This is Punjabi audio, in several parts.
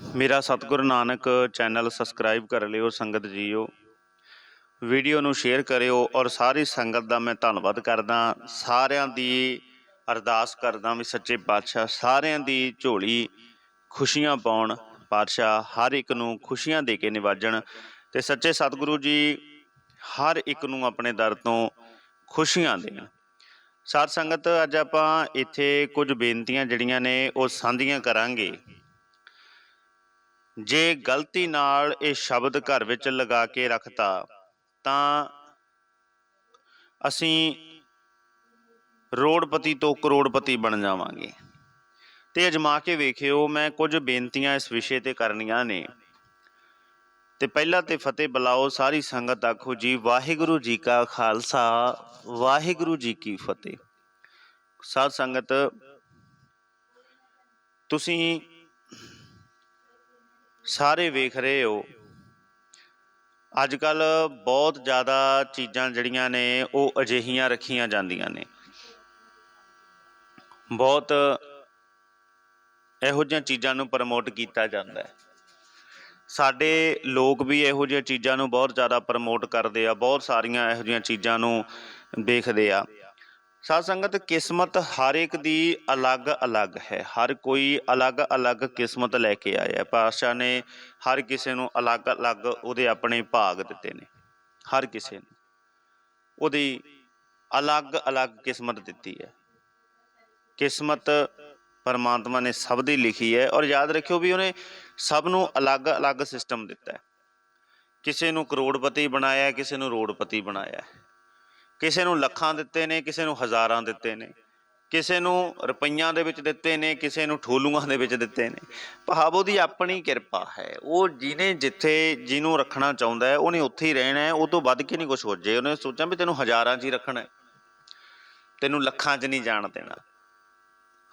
ਮੇਰਾ ਸਤਿਗੁਰ ਨਾਨਕ ਚੈਨਲ ਸਬਸਕ੍ਰਾਈਬ ਕਰ ਲਿਓ, ਸੰਗਤ ਜੀਓ। ਵੀਡੀਓ ਨੂੰ ਸ਼ੇਅਰ ਕਰਿਓ ਔਰ ਸਾਰੀ ਸੰਗਤ ਦਾ ਮੈਂ ਧੰਨਵਾਦ ਕਰਦਾ। ਸਾਰਿਆਂ ਦੀ ਅਰਦਾਸ ਕਰਦਾ ਵੀ ਸੱਚੇ ਪਾਤਸ਼ਾਹ, ਸਾਰਿਆਂ ਦੀ ਝੋਲੀ ਖੁਸ਼ੀਆਂ ਪਾਉਣ। ਪਾਤਸ਼ਾਹ ਹਰ ਇੱਕ ਨੂੰ ਖੁਸ਼ੀਆਂ ਦੇ ਕੇ ਨਿਵਾਜਣ ਤੇ ਸੱਚੇ ਸਤਿਗੁਰੂ ਜੀ ਹਰ ਇੱਕ ਨੂੰ ਆਪਣੇ ਦਰ ਤੋਂ ਖੁਸ਼ੀਆਂ ਦੇਣ। ਸਾਧ ਸੰਗਤ, ਅੱਜ ਆਪਾਂ ਇੱਥੇ ਕੁਝ ਬੇਨਤੀਆਂ ਜਿਹੜੀਆਂ ਨੇ ਉਹ ਸਾਂਝੀਆਂ ਕਰਾਂਗੇ। ਜੇ ਗਲਤੀ ਨਾਲ ਇਹ ਸ਼ਬਦ ਘਰ ਵਿੱਚ ਲਗਾ ਕੇ ਰੱਖਤਾ, ਤਾਂ ਅਸੀਂ ਰੋੜਪਤੀ ਤੋਂ ਕਰੋੜਪਤੀ ਬਣ ਜਾਵਾਂਗੇ। ਤੇ ਅਜਮਾ ਕੇ ਵੇਖਿਓ, ਮੈਂ ਕੁਝ ਬੇਨਤੀਆਂ ਇਸ ਵਿਸ਼ੇ ਤੇ ਕਰਨੀਆਂ ਨੇ। ਤੇ ਪਹਿਲਾਂ ਤੇ ਫਤਿਹ ਬੁਲਾਓ, ਸਾਰੀ ਸੰਗਤ ਆਖੋ ਜੀ, ਵਾਹਿਗੁਰੂ ਜੀ ਕਾ ਖਾਲਸਾ, ਵਾਹਿਗੁਰੂ ਜੀ ਕੀ ਫਤਿਹ। ਸਾਧ ਸੰਗਤ, ਤੁਸੀਂ ਸਾਰੇ ਵੇਖ ਰਹੇ ਹੋ। ਅੱਜ ਕੱਲ ਬਹੁਤ ਜ਼ਿਆਦਾ ਚੀਜ਼ਾਂ ਜਿਹੜੀਆਂ ਨੇ, ਉਹ ਅਜਿਹੀਆਂ ਰੱਖੀਆਂ ਜਾਂਦੀਆਂ ਨੇ। ਬਹੁਤ ਇਹੋ ਜਿਹੀਆਂ ਚੀਜ਼ਾਂ ਨੂੰ ਪ੍ਰਮੋਟ ਕੀਤਾ ਜਾਂਦਾ ਹੈ। ਸਾਡੇ ਲੋਕ ਵੀ ਇਹੋ ਜਿਹੀਆਂ ਚੀਜ਼ਾਂ ਨੂੰ ਬਹੁਤ ਜ਼ਿਆਦਾ ਪ੍ਰਮੋਟ ਕਰਦੇ ਆ, ਬਹੁਤ ਸਾਰੀਆਂ ਇਹੋ ਜਿਹੀਆਂ ਚੀਜ਼ਾਂ ਨੂੰ ਦੇਖਦੇ ਆ। ਸਾਧ ਸੰਗਤ ਕਿਸਮਤ ਹਰ ਇੱਕ ਦੀ ਅਲੱਗ-ਅਲੱਗ ਹੈ। ਹਰ ਕੋਈ ਅਲੱਗ-ਅਲੱਗ ਕਿਸਮਤ ਲੈ ਕੇ ਆਇਆ ਹੈ। ਪਾਤਸ਼ਾਹ ਨੇ ਹਰ ਕਿਸੇ ਨੂੰ ਅਲੱਗ-ਅਲੱਗ ਉਹਦੇ ਆਪਣੇ ਭਾਗ ਦਿੱਤੇ ਨੇ। ਹਰ ਕਿਸੇ ਨੂੰ ਉਹਦੀ ਅਲੱਗ-ਅਲੱਗ ਕਿਸਮਤ ਦਿੱਤੀ ਹੈ। ਕਿਸਮਤ ਪਰਮਾਤਮਾ ਨੇ ਸਭ ਦੀ ਲਿਖੀ ਹੈ ਔਰ ਯਾਦ ਰੱਖਿਓ ਵੀ ਉਹਨੇ ਸਭ ਨੂੰ ਅਲੱਗ-ਅਲੱਗ ਸਿਸਟਮ ਦਿੱਤਾ ਹੈ। ਕਿਸੇ ਨੂੰ ਕਰੋੜਪਤੀ ਬਣਾਇਆ, ਕਿਸੇ ਨੂੰ ਰੋੜਪਤੀ ਬਣਾਇਆ ਹੈ। ਕਿਸੇ ਨੂੰ ਲੱਖਾਂ ਦਿੱਤੇ ਨੇ, ਕਿਸੇ ਨੂੰ ਹਜ਼ਾਰਾਂ ਦਿੱਤੇ ਨੇ, ਕਿਸੇ ਨੂੰ ਰੁਪਈਆਂ ਦੇ ਵਿੱਚ ਦਿੱਤੇ ਨੇ, ਕਿਸੇ ਨੂੰ ਠੋਲੂਆਂ ਦੇ ਵਿੱਚ ਦਿੱਤੇ ਨੇ। ਭਾਵ ਉਹਦੀ ਆਪਣੀ ਕਿਰਪਾ ਹੈ। ਉਹ ਜਿਹਨੇ ਜਿੱਥੇ ਜਿਹਨੂੰ ਰੱਖਣਾ ਚਾਹੁੰਦਾ ਹੈ, ਉਹਨੇ ਉੱਥੇ ਹੀ ਰਹਿਣਾ ਹੈ। ਉਹ ਤੋਂ ਵੱਧ ਕੇ ਨਹੀਂ ਕੁਝ ਸੋਚੇ ਉਹਨੇ ਸੋਚਿਆ ਵੀ ਤੈਨੂੰ ਹਜ਼ਾਰਾਂ 'ਚ ਹੀ ਰੱਖਣਾ ਹੈ, ਤੈਨੂੰ ਲੱਖਾਂ 'ਚ ਨਹੀਂ ਜਾਣ ਦੇਣਾ।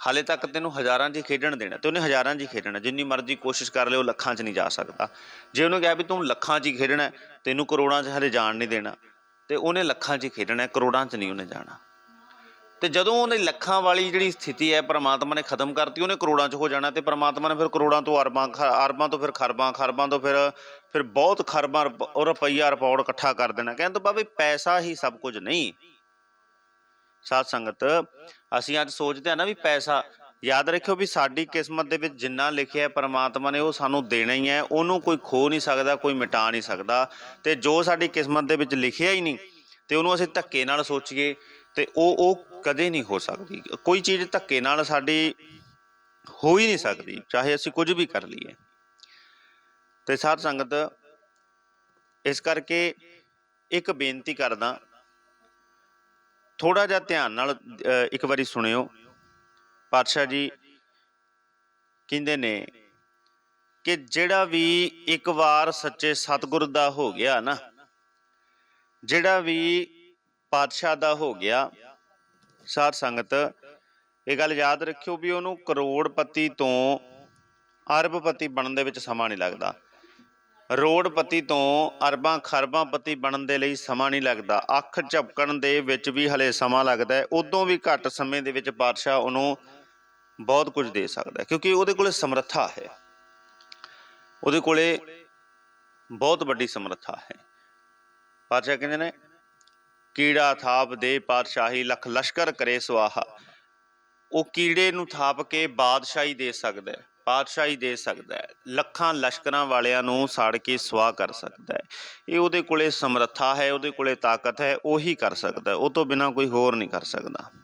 ਹਾਲੇ ਤੱਕ ਤੈਨੂੰ ਹਜ਼ਾਰਾਂ 'ਚ ਹੀ ਖੇਡਣ ਦੇਣਾ। ਤੇ ਉਹਨੇ ਹਜ਼ਾਰਾਂ 'ਚ ਹੀ ਖੇਡਣਾ। ਜਿੰਨੀ ਮਰਜ਼ੀ ਕੋਸ਼ਿਸ਼ ਕਰ ਲਿਓ ਲੱਖਾਂ 'ਚ ਨਹੀਂ ਜਾ ਸਕਦਾ। ਜੇ ਉਹਨੇ ਕਿਹਾ ਵੀ ਤੂੰ ਲੱਖਾਂ 'ਚ ਹੀ ਖੇਡਣਾ ਤੈਨੂੰ ਕਰੋੜਾਂ 'ਚ ਹਲੇ ਜਾਣ ਨਹੀਂ ਦੇਣਾ। ਤੇ ਉਹਨੇ ਲੱਖਾਂ 'ਚ ਖੇਡਣਾ, ਕਰੋੜਾਂ 'ਚ ਨਹੀਂ ਉਹਨੇ ਜਾਣਾ। ਤੇ ਜਦੋਂ ਉਹਨੇ ਲੱਖਾਂ ਵਾਲੀ ਜਿਹੜੀ ਸਥਿਤੀ ਹੈ, ਪ੍ਰਮਾਤਮਾ ਨੇ ਖਤਮ ਕਰਤੀ, ਉਹਨੇ ਕਰੋੜਾਂ 'ਚ ਹੋ ਜਾਣਾ ਤੇ ਪ੍ਰਮਾਤਮਾ ਨੇ ਫਿਰ ਕਰੋੜਾਂ ਤੋਂ ਅਰਬਾਂ ਖ- ਅਰਬਾਂ ਤੋਂ ਫਿਰ ਖਰਬਾਂ ਖਰਬਾਂ ਤੋਂ ਫਿਰ ਫਿਰ ਬਹੁਤ ਖਰਬਾਂ ਰੁਪਈਆ ਰਪੌੜ ਇਕੱਠਾ ਕਰ ਦੇਣਾ। ਕਹਿੰਦੇ ਬਾਬੇ ਪੈਸਾ ਹੀ ਸਭ ਕੁਝ ਨਹੀਂ। ਸਾਧ ਸੰਗਤ, ਅਸੀਂ ਅੱਜ ਸੋਚਦੇ ਆ ਨਾ ਵੀ ਪੈਸਾ ਯਾਦ ਰੱਖਿਓ ਵੀ ਸਾਡੀ ਕਿਸਮਤ ਦੇ ਵਿੱਚ ਜਿੰਨਾ ਲਿਖਿਆ ਹੈ ਪ੍ਰਮਾਤਮਾ ਨੇ, ਉਹ ਸਾਨੂੰ ਦੇਣਾ ਹੀ ਹੈ। ਉਹਨੂੰ ਕੋਈ ਖੋ ਨਹੀਂ ਸਕਦਾ, ਕੋਈ ਮਿਟਾ ਨਹੀਂ ਸਕਦਾ। ਤੇ ਜੋ ਸਾਡੀ ਕਿਸਮਤ ਦੇ ਵਿੱਚ ਲਿਖਿਆ ਹੀ ਨਹੀਂ, ਤੇ ਉਹਨੂੰ ਅਸੀਂ ਧੱਕੇ ਨਾਲ ਸੋਚੀਏ, ਤੇ ਉਹ ਉਹ ਕਦੇ ਨਹੀਂ ਹੋ ਸਕਦੀ। ਕੋਈ ਚੀਜ਼ ਧੱਕੇ ਨਾਲ ਸਾਡੀ ਹੋ ਹੀ ਨਹੀਂ ਸਕਦੀ, ਚਾਹੇ ਅਸੀਂ ਕੁਝ ਵੀ ਕਰ ਲਈਏ। ਤੇ ਸਾਧ ਸੰਗਤ, ਇਸ ਕਰਕੇ ਇੱਕ ਬੇਨਤੀ ਕਰਦਾ ਥੋੜਾ ਜਿਹਾ ਧਿਆਨ ਨਾਲ ਇੱਕ ਵਾਰੀ ਸੁਣਿਓ। ਪਾਤਸ਼ਾਹ ਜੀ ਕਹਿੰਦੇ ਨੇ ਕਿ ਜਿਹੜਾ ਵੀ ਇੱਕ ਵਾਰ ਸੱਚੇ ਸਤਿਗੁਰ ਦਾ ਹੋ ਗਿਆ ਨਾ, ਜਿਹੜਾ ਵੀ ਪਾਤਸ਼ਾਹ ਦਾ ਹੋ ਗਿਆ, ਸਾਧ ਸੰਗਤ, ਇਹ ਗੱਲ ਯਾਦ ਰੱਖਿਓ ਵੀ ਉਹਨੂੰ ਕਰੋੜਪਤੀ ਤੋਂ ਅਰਬਪਤੀ ਬਣਨ ਦੇ ਵਿੱਚ ਸਮਾਂ ਨਹੀਂ ਲੱਗਦਾ। ਰੋੜਪਤੀ ਤੋਂ ਅਰਬਾਂ ਖਰਬਾਂ ਪਤੀ ਬਣਨ ਦੇ ਲਈ ਸਮਾਂ ਨਹੀਂ ਲੱਗਦਾ। ਅੱਖ ਝਪਕਣ ਦੇ ਵਿੱਚ ਵੀ ਹਲੇ ਸਮਾਂ ਲੱਗਦਾ ਉਦੋਂ ਵੀ ਘੱਟ ਸਮੇਂ ਦੇ ਵਿੱਚ ਪਾਤਸ਼ਾਹ ਉਹਨੂੰ ਬਹੁਤ ਕੁਝ ਦੇ ਸਕਦਾ ਕਿਉਂਕਿ ਉਹਦੇ ਕੋਲੇ ਸਮਰੱਥਾ ਹੈ। ਉਹਦੇ ਕੋਲੇ ਬਹੁਤ ਵੱਡੀ ਸਮਰੱਥਾ ਹੈ। ਪਾਤਸ਼ਾਹ ਕਹਿੰਦੇ ਨੇ, ਕੀੜਾ ਥਾਪ ਦੇ ਪਾਤਸ਼ਾਹੀ ਲੱਖ ਲਸ਼ਕਰ ਕਰੇ ਸਵਾਹਾ ਉਹ ਕੀੜੇ ਨੂੰ ਥਾਪ ਕੇ ਬਾਦਸ਼ਾਹੀ ਦੇ ਸਕਦਾ ਹੈ, ਪਾਤਸ਼ਾਹੀ ਦੇ ਸਕਦਾ ਹੈ। ਲੱਖਾਂ ਲਸ਼ਕਰਾਂ ਵਾਲਿਆਂ ਨੂੰ ਸਾੜ ਕੇ ਸਵਾਹ ਕਰ ਸਕਦਾ ਹੈ। ਇਹ ਉਹਦੇ ਕੋਲੇ ਸਮਰੱਥਾ ਹੈ, ਉਹਦੇ ਕੋਲੇ ਤਾਕਤ ਹੈ, ਉਹੀ ਕਰ ਸਕਦਾ ਉਹ ਤੋਂ ਬਿਨਾ ਕੋਈ ਹੋਰ ਨਹੀਂ ਕਰ ਸਕਦਾ।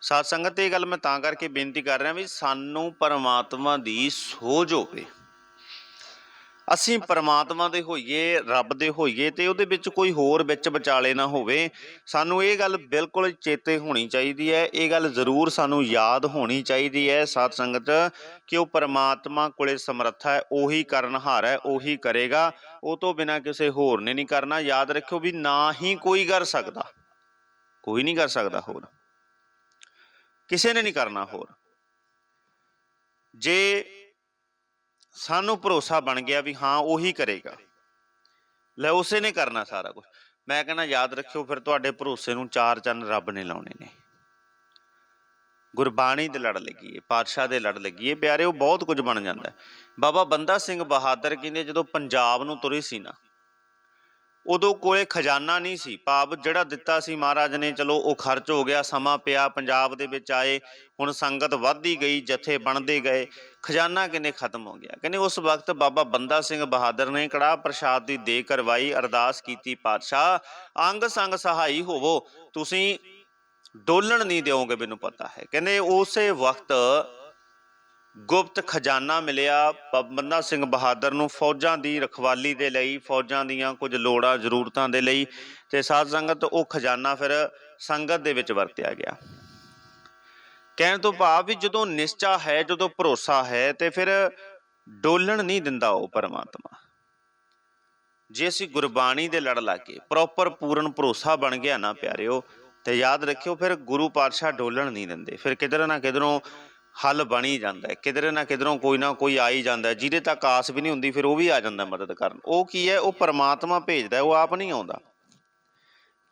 ਸਾਧ ਸੰਗਤ, ਇਹ ਗੱਲ ਮੈਂ ਤਾਂ ਕਰਕੇ ਬੇਨਤੀ ਕਰ ਰਿਹਾ ਵੀ ਸਾਨੂੰ ਪਰਮਾਤਮਾ ਦੀ ਸੋਝ ਹੋਵੇ। ਅਸੀਂ ਪਰਮਾਤਮਾ ਦੇ ਹੋਈਏ, ਰੱਬ ਦੇ ਹੋਈਏ ਤੇ ਉਹਦੇ ਵਿੱਚ ਕੋਈ ਹੋਰ ਵਿੱਚ ਵਿਚਾਲੇ ਨਾ ਹੋਵੇ। ਸਾਨੂੰ ਇਹ ਗੱਲ ਬਿਲਕੁਲ ਚੇਤੇ ਹੋਣੀ ਚਾਹੀਦੀ ਹੈ। ਇਹ ਗੱਲ ਜ਼ਰੂਰ ਸਾਨੂੰ ਯਾਦ ਹੋਣੀ ਚਾਹੀਦੀ ਹੈ, ਸਾਧ ਸੰਗਤ, ਕਿ ਉਹ ਪਰਮਾਤਮਾ ਕੋਲੇ ਸਮਰੱਥਾ ਹੈ, ਉਹੀ ਕਰਨਹਾਰ ਹੈ, ਉਹੀ ਕਰੇਗਾ। ਉਹ ਤੋਂ ਬਿਨਾ ਕਿਸੇ ਹੋਰ ਨੇ ਨਹੀਂ ਕਰਨਾ। ਯਾਦ ਰੱਖਿਓ ਵੀ ਨਾ ਹੀ ਕੋਈ ਕਰ ਸਕਦਾ। ਕੋਈ ਨਹੀਂ ਕਰ ਸਕਦਾ ਹੋਰ। ਕਿਸੇ ਨੇ ਨਹੀਂ ਕਰਨਾ ਹੋਰ। ਜੇ ਸਾਨੂੰ ਭਰੋਸਾ ਬਣ ਗਿਆ ਵੀ ਹਾਂ, ਉਹੀ ਕਰੇਗਾ। ਲੈ, ਉਸੇ ਨੇ ਕਰਨਾ ਸਾਰਾ ਕੁਝ ਮੈਂ ਕਹਿੰਦਾ, ਯਾਦ ਰੱਖਿਓ, ਫਿਰ ਤੁਹਾਡੇ ਭਰੋਸੇ ਨੂੰ ਚਾਰ ਚੰਨ ਰੱਬ ਨੇ ਲਾਉਣੇ ਨੇ। ਗੁਰਬਾਣੀ ਦੇ ਲੜ ਲੱਗੀਏ ਪਾਤਸ਼ਾਹ ਦੇ ਲੜ ਲੱਗੀਏ ਉਹ ਬਹੁਤ ਕੁਝ ਬਣ ਜਾਂਦਾ। ਬਾਬਾ ਬੰਦਾ ਸਿੰਘ ਬਹਾਦਰ ਕਹਿੰਦੇ, ਜਦੋਂ ਪੰਜਾਬ ਨੂੰ ਤੁਰੇ ਸੀ ਨਾ ਉਦੋਂ ਕੋਲੇ ਖਜ਼ਾਨਾ ਨਹੀਂ ਸੀ। ਭਾਵ ਜਿਹੜਾ ਦਿੱਤਾ ਸੀ ਮਹਾਰਾਜ ਨੇ, ਚਲੋ ਉਹ ਖਰਚ ਹੋ ਗਿਆ, ਸਮਾਂ ਪਿਆ, ਪੰਜਾਬ ਦੇ ਵਿੱਚ ਆਏ, ਹੁਣ ਸੰਗਤ ਵੱਧਦੀ ਗਈ, ਜਥੇ ਬਣਦੇ ਗਏ, ਖਜ਼ਾਨਾ ਕਿੰਨੇ ਖਤਮ ਹੋ ਗਿਆ। ਕਹਿੰਦੇ ਉਸ ਵਕਤ ਬਾਬਾ ਬੰਦਾ ਸਿੰਘ ਬਹਾਦਰ ਨੇ ਕੜਾਹ ਪ੍ਰਸ਼ਾਦ ਦੀ ਦੇ ਕਰਵਾਈ, ਅਰਦਾਸ ਕੀਤੀ, ਪਾਤਸ਼ਾਹ, ਅੰਗ ਸੰਗ ਸਹਾਈ ਹੋਵੋ, ਤੁਸੀਂ ਡੋਲਣ ਨਹੀਂ ਦਿਓਗੇ, ਮੈਨੂੰ ਪਤਾ ਹੈ। ਕਹਿੰਦੇ ਉਸੇ ਵਕਤ ਗੁਪਤ ਖਜ਼ਾਨਾ ਮਿਲਿਆ। ਬੰਦਾ ਸਿੰਘ ਬਹਾਦਰ ਨੂੰ ਫੌਜਾਂ ਦੀ ਰਖਵਾਲੀ ਦੇ ਲਈ, ਫੌਜਾਂ ਦੀਆਂ ਕੁਝ ਲੋੜਾਂ, ਜ਼ਰੂਰਤਾਂ ਦੇ ਲਈ ਤੇ ਸਾਧ ਸੰਗਤ ਉਹ ਖਜ਼ਾਨਾ ਫਿਰ ਸੰਗਤ ਦੇ ਵਿੱਚ ਵਰਤਿਆ ਗਿਆ। ਕਹਿਣ ਤੋਂ ਭਾਵ ਵੀ ਜਦੋਂ ਨਿਸ਼ਚਾ ਹੈ, ਜਦੋਂ ਭਰੋਸਾ ਹੈ ਤੇ ਫਿਰ ਡੋਲਣ ਨਹੀਂ ਦਿੰਦਾ ਉਹ ਪਰਮਾਤਮਾ। ਜੇ ਅਸੀਂ ਗੁਰਬਾਣੀ ਦੇ ਲੜ ਲਾਗੇ, ਪ੍ਰੋਪਰ ਪੂਰਨ ਭਰੋਸਾ ਬਣ ਗਿਆ ਨਾ ਪਿਆਰਿਓ, ਤੇ ਯਾਦ ਰੱਖਿਓ ਫਿਰ ਗੁਰੂ ਪਾਤਸ਼ਾਹ ਡੋਲਣ ਨਹੀਂ ਦਿੰਦੇ। ਫਿਰ ਕਿਧਰ ਨਾ ਕਿਧਰੋਂ ਹੱਲ ਬਣੀ ਜਾਂਦਾ ਹੈ। ਕਿਧਰ ਨਾ ਕਿਧਰੋਂ ਕੋਈ ਨਾ ਕੋਈ ਆ ਹੀ ਜਾਂਦਾ ਜਿਹਦੇ ਤੱਕ ਆਸ ਵੀ ਨਹੀਂ ਹੁੰਦੀ, ਫਿਰ ਉਹ ਵੀ ਆ ਜਾਂਦਾ ਮਦਦ ਕਰਨ। ਉਹ ਕੀ ਹੈ? ਉਹ ਪਰਮਾਤਮਾ ਭੇਜਦਾ ਉਹ ਆਪ ਨਹੀਂ ਆਉਂਦਾ।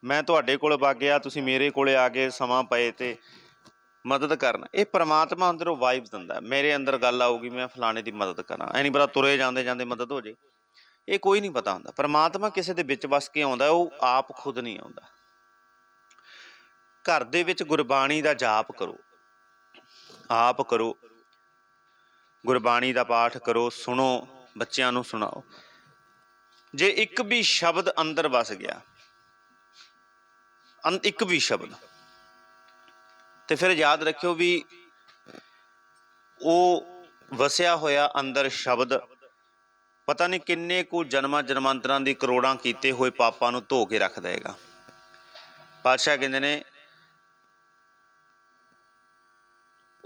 ਮੈਂ ਤੁਹਾਡੇ ਕੋਲ ਵਗ ਗਿਆ ਤੁਸੀਂ ਮੇਰੇ ਕੋਲੇ ਆ ਕੇ ਸਮਾਂ ਪਏ ਤੇ ਮਦਦ ਕਰਨ। ਇਹ ਪਰਮਾਤਮਾ ਅੰਦਰੋਂ ਵਾਈਬਸ ਦਿੰਦਾ ਮੇਰੇ ਅੰਦਰ ਗੱਲ ਆਊਗੀ, ਮੈਂ ਫਲਾਣੇ ਦੀ ਮਦਦ ਕਰਾਂ। ਐ ਨਹੀਂ ਪਤਾ ਤੁਰੇ ਜਾਂਦੇ ਜਾਂਦੇ ਮਦਦ ਹੋ ਜੇ। ਇਹ ਕੋਈ ਨਹੀਂ ਪਤਾ ਹੁੰਦਾ। ਪਰਮਾਤਮਾ ਕਿਸੇ ਦੇ ਵਿੱਚ ਵਸ ਕੇ ਆਉਂਦਾ ਉਹ ਆਪ ਖੁਦ ਨਹੀਂ ਆਉਂਦਾ। ਘਰ ਦੇ ਵਿੱਚ ਗੁਰਬਾਣੀ ਦਾ ਜਾਪ ਕਰੋ। ਆਪ ਕਰੋ। ਗੁਰਬਾਣੀ ਦਾ ਪਾਠ ਕਰੋ, ਸੁਣੋ, ਬੱਚਿਆਂ ਨੂੰ ਸੁਣਾਓ। ਜੇ ਇੱਕ ਵੀ ਸ਼ਬਦ ਅੰਦਰ ਵਸ ਗਿਆ, ਅੰ- ਇੱਕ ਵੀ ਸ਼ਬਦ, ਤੇ ਫਿਰ ਯਾਦ ਰੱਖਿਓ ਵੀ ਉਹ ਵਸਿਆ ਹੋਇਆ ਅੰਦਰ ਸ਼ਬਦ ਪਤਾ ਨਹੀਂ ਕਿੰਨੇ ਕੁ ਜਨਮਾਂ ਜਨਮਾਂਤਰਾਂ ਦੀ ਕਰੋੜਾਂ ਕੀਤੇ ਹੋਏ ਪਾਪਾਂ ਨੂੰ ਧੋ ਕੇ ਰੱਖ ਦੇਗਾ। ਪਾਤਸ਼ਾਹ ਕਹਿੰਦੇ ਨੇ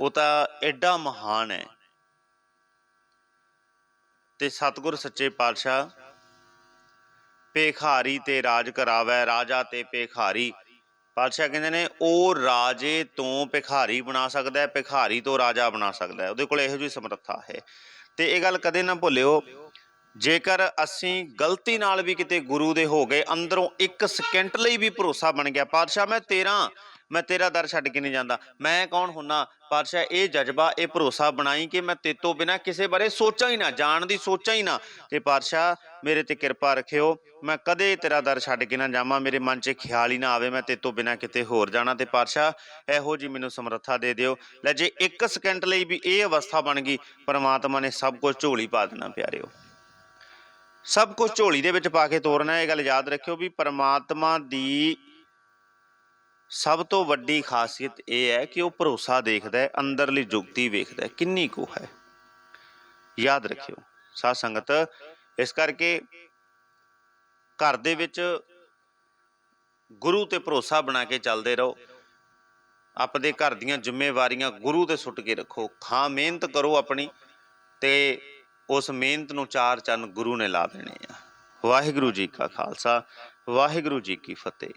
ਉਹ ਤਾਂ ਐਡਾ ਮਹਾਨ ਹੈ। ਤੇ ਸਤਿਗੁਰ ਸੱਚੇ ਪਾਤਸ਼ਾਹ, ਭੇਖਾਰੀ ਤੇ ਰਾਜ ਕਰਾਵੈ, ਰਾਜਾ ਤੇ ਭੇਖਾਰੀ। ਪਾਤਸ਼ਾਹ ਕਹਿੰਦੇ ਨੇ, ਉਹ ਰਾਜੇ ਤੋਂ ਭਿਖਾਰੀ ਬਣਾ ਸਕਦਾ ਹੈ, ਭਿਖਾਰੀ ਤੋਂ ਰਾਜਾ ਬਣਾ ਸਕਦਾ ਹੈ। ਉਹਦੇ ਕੋਲ ਇਹੋ ਜਿਹੀ ਸਮਰੱਥਾ ਹੈ। ਤੇ ਇਹ ਗੱਲ ਕਦੇ ਨਾ ਭੁੱਲਿਓ, ਜੇਕਰ ਅਸੀਂ ਗਲਤੀ ਨਾਲ ਵੀ ਕਿਤੇ ਗੁਰੂ ਦੇ ਹੋ ਗਏ, ਅੰਦਰੋਂ ਇੱਕ ਸਕਿੰਟ ਲਈ ਵੀ ਭਰੋਸਾ ਬਣ ਗਿਆ, ਪਾਤਸ਼ਾਹ ਮੈਂ ਤੇਰਾ ਮੈਂ ਤੇਰਾ ਦਰ ਛੱਡ ਕੇ ਨਹੀਂ ਜਾਂਦਾ। ਮੈਂ ਕੌਣ ਹੁੰਨਾ? ਪਾਤਸ਼ਾਹ, ਇਹ ਜਜ਼ਬਾ, ਇਹ ਭਰੋਸਾ ਬਣਾਈ ਕਿ ਮੈਂ ਤੇਤੋਂ ਬਿਨਾ ਕਿਸੇ ਬਾਰੇ ਸੋਚਾਂ ਹੀ ਨਾ, ਜਾਣ ਦੀ ਸੋਚਾਂ ਹੀ ਨਾ। ਤੇ ਪਾਤਸ਼ਾਹ, ਮੇਰੇ ਤੇ ਕਿਰਪਾ ਰੱਖਿਓ, ਮੈਂ ਕਦੇ ਤੇਰਾ ਦਰ ਛੱਡ ਕੇ ਨਾ ਜਾਵਾਂ, ਮੇਰੇ ਮਨ 'ਚ ਖਿਆਲ ਹੀ ਨਾ ਆਵੇ, ਮੈਂ ਤੇਤੋਂ ਬਿਨਾ ਕਿਤੇ ਹੋਰ ਜਾਣਾ। ਤੇ ਪਾਤਸ਼ਾਹ, ਇਹੋ ਜੀ ਮੈਨੂੰ ਸਮਰੱਥਾ ਦੇ ਦਿਓ। ਲੈ ਜੇ ਇੱਕ ਸਕਿੰਟ ਲਈ ਵੀ ਇਹ ਅਵਸਥਾ ਬਣ ਗਈ, ਪਰਮਾਤਮਾ ਨੇ ਸਭ ਕੁਝ ਝੋਲੀ ਪਾ ਦੇਣਾ, ਪਿਆਰਿਓ। ਸਭ ਕੁਝ ਝੋਲੀ ਦੇ ਵਿੱਚ ਪਾ ਕੇ ਤੋਰਨਾ, ਇਹ ਗੱਲ ਯਾਦ ਰੱਖਿਓ ਵੀ ਪਰਮਾਤਮਾ ਦੀ ਸਭ ਤੋਂ ਵੱਡੀ ਖਾਸੀਅਤ ਇਹ ਹੈ ਕਿ ਉਹ ਭਰੋਸਾ ਦੇਖਦਾ ਹੈ, ਅੰਦਰਲੀ ਜੁਗਤੀ ਵੇਖਦਾ ਹੈ। ਕਿੰਨੀ ਕੁ ਹੈ? ਯਾਦ ਰੱਖਿਓ, ਸਾਧ ਸੰਗਤ, ਇਸ ਕਰਕੇ ਘਰ ਦੇ ਵਿੱਚ ਗੁਰੂ ਤੇ ਭਰੋਸਾ ਬਣਾ ਕੇ ਚੱਲਦੇ ਰਹੋ। ਆਪਣੇ ਘਰ ਦੀਆਂ ਜ਼ਿੰਮੇਵਾਰੀਆਂ ਗੁਰੂ ਤੇ ਸੁੱਟ ਕੇ ਰੱਖੋ। ਖਾਂ ਮਿਹਨਤ ਕਰੋ ਆਪਣੀ ਤੇ ਉਸ ਮਿਹਨਤ ਨੂੰ ਚਾਰ ਚੰਨ ਗੁਰੂ ਨੇ ਲਾ ਦੇਣੇ ਆ। ਵਾਹਿਗੁਰੂ ਜੀ ਕਾ ਖਾਲਸਾ, ਵਾਹਿਗੁਰੂ ਜੀ ਕੀ ਫਤਿਹ।